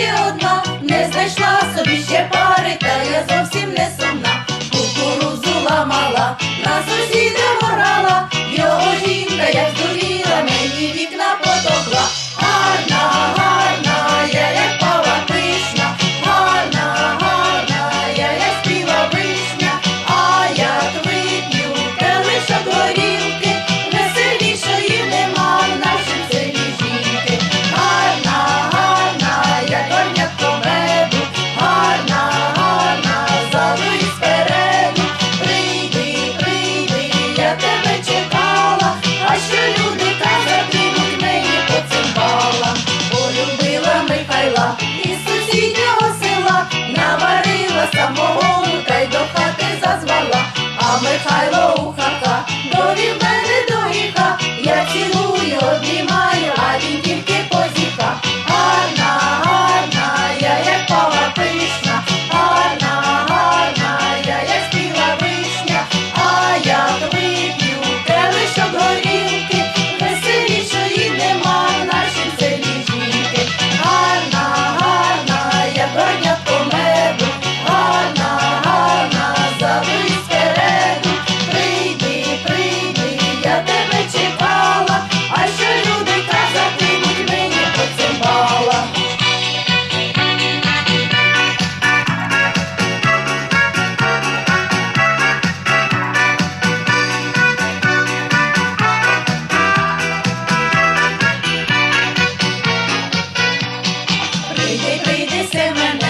ще одна, не знайшла собі ще пари, та я зовсім не сумна, кукурузу ламала, на сусіда мора. самогону та й до хати зазвала, а Михайло у хати. Hoy que hoy de semana.